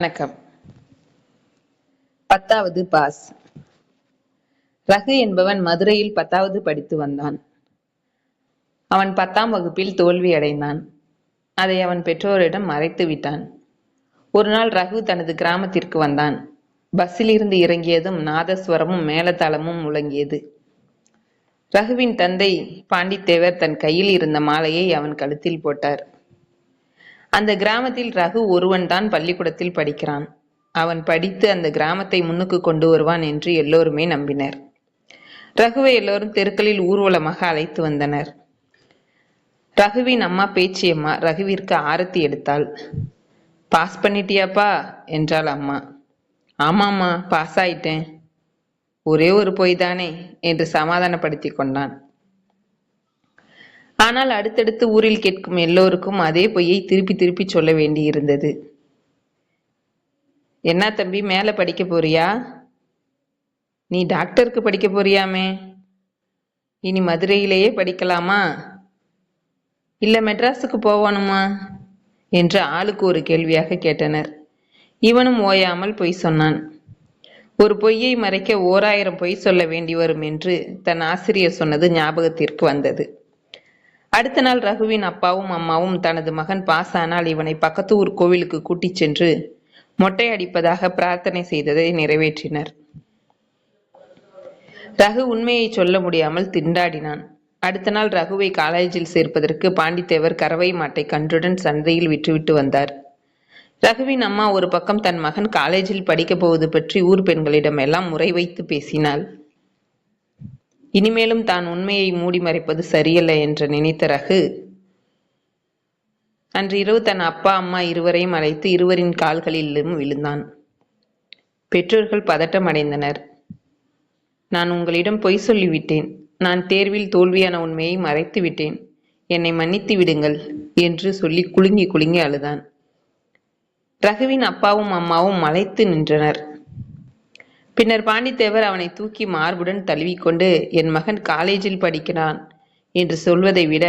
வணக்கம். பத்தாவது பாஸ். ரகு என்பவன் மதுரையில் பத்தாவது படித்து வந்தான். அவன் பத்தாம் வகுப்பில் தோல்வி அடைந்தான். அதை அவன் பெற்றோரிடம் மறைத்து விட்டான். ஒரு நாள் ரகு தனது கிராமத்திற்கு வந்தான். பஸ்ஸில் இருந்து இறங்கியதும் நாதஸ்வரமும் மேளதாளமும் முழங்கியது. ரகுவின் தந்தை பாண்டித்தேவர் தன் கையில் இருந்த மாலையை அவன் கழுத்தில் போட்டார். அந்த கிராமத்தில் ரகு ஒருவன்தான் பள்ளிக்கூடத்தில் படிக்கிறான். அவன் படித்து அந்த கிராமத்தை முன்னுக்கு கொண்டு வருவான் என்று எல்லோருமே நம்பினர். ரகுவை எல்லோரும் தெருக்களில் ஊர்வலமாக அழைத்து வந்தனர். ரகுவின் அம்மா பேச்சியம்மா ரகுவிற்கு ஆரத்தி எடுத்தாள். பாஸ் பண்ணிட்டியாப்பா? என்றாள் அம்மா. ஆமாம்மா பாஸ் ஆயிட்டேன். ஒரே ஒரு பொய் தானே என்று சமாதானப்படுத்தி கொண்டான். ஆனால் அடுத்தடுத்து ஊரில் கேட்கும் எல்லோருக்கும் அதே பொய்யை திருப்பி திருப்பி சொல்ல வேண்டியிருந்தது. என்ன தம்பி மேலே படிக்க போறியா? நீ டாக்டருக்கு படிக்க போறியாமே? இனி மதுரையிலேயே படிக்கலாமா? இல்ல மெட்ராஸுக்கு போகணுமா? என்று ஆளுக்கு ஒரு கேள்வியாக கேட்டனர். இவனும் ஓயாமல் பொய் சொன்னான். ஒரு பொய்யை மறைக்க ஓராயிரம் பொய் சொல்ல வேண்டி வரும் என்று தன் ஆசிரியர் சொன்னது ஞாபகத்திற்கு வந்தது. அடுத்த நாள் ரகுவின் அப்பாவும் அம்மாவும் தனது மகன் பாஸ் ஆனால் இவனை பக்கத்து ஊர் கோவிலுக்கு கூட்டிச் சென்று மொட்டை அடிப்பதாக பிரார்த்தனை செய்ததை நிறைவேற்றினர். ரகு உண்மையை சொல்ல முடியாமல் திண்டாடினான். அடுத்த நாள் ரகுவை காலேஜில் சேர்ப்பதற்கு பாண்டித்தேவர் கறவை மாட்டை கன்றுடன் சந்தையில் விற்றுவிட்டு வந்தார். ரகுவின் அம்மா ஒரு பக்கம் தன் மகன் காலேஜில் படிக்கப் போவது பற்றி ஊர் பெண்களிடம் எல்லாம் முறை வைத்து பேசினாள். இனிமேலும் தான் உண்மையை மூடி மறைப்பது சரியல்ல என்று நினைத்த ரகு அன்று இரவு தன் அப்பா அம்மா இருவரையும் அழைத்து இருவரின் கால்களிலும் விழுந்தான். பெற்றோர்கள் பதட்டம் அடைந்தனர். நான் உங்களிடம் பொய் சொல்லிவிட்டேன். நான் தேர்வில் தோல்வியான உண்மையை மறைத்து விட்டேன். என்னை மன்னித்து விடுங்கள் என்று சொல்லி குலுங்கி குலுங்கி அழுதான். ரகுவின் அப்பாவும் அம்மாவும் மலைத்து நின்றனர். பின்னர் பாண்டித்தேவர் அவனை தூக்கி மார்புடன் தழுவிக்கொண்டு என் மகன் காலேஜில் படிக்கிறான் என்று சொல்வதை விட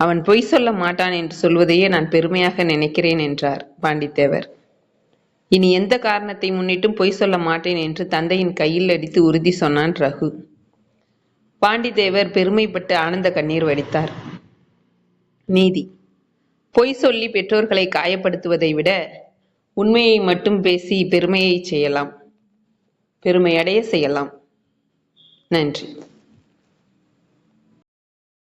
அவன் பொய் சொல்ல மாட்டான் என்று சொல்வதையே நான் பெருமையாக நினைக்கிறேன் என்றார் பாண்டித்தேவர். இனி எந்த காரணத்தை முன்னிட்டும் பொய் சொல்ல மாட்டேன் என்று தந்தையின் கையில் அடித்து உறுதி சொன்னான் ரகு. பாண்டித்தேவர் பெருமைப்பட்டு ஆனந்த கண்ணீர் வடித்தார். நீதி பொய் சொல்லி பெற்றோர்களை காயப்படுத்துவதை விட உண்மையை மட்டும் பேசி பெருமையை செய்யலாம். பெருமையடைய செய்யலாம். நன்றி.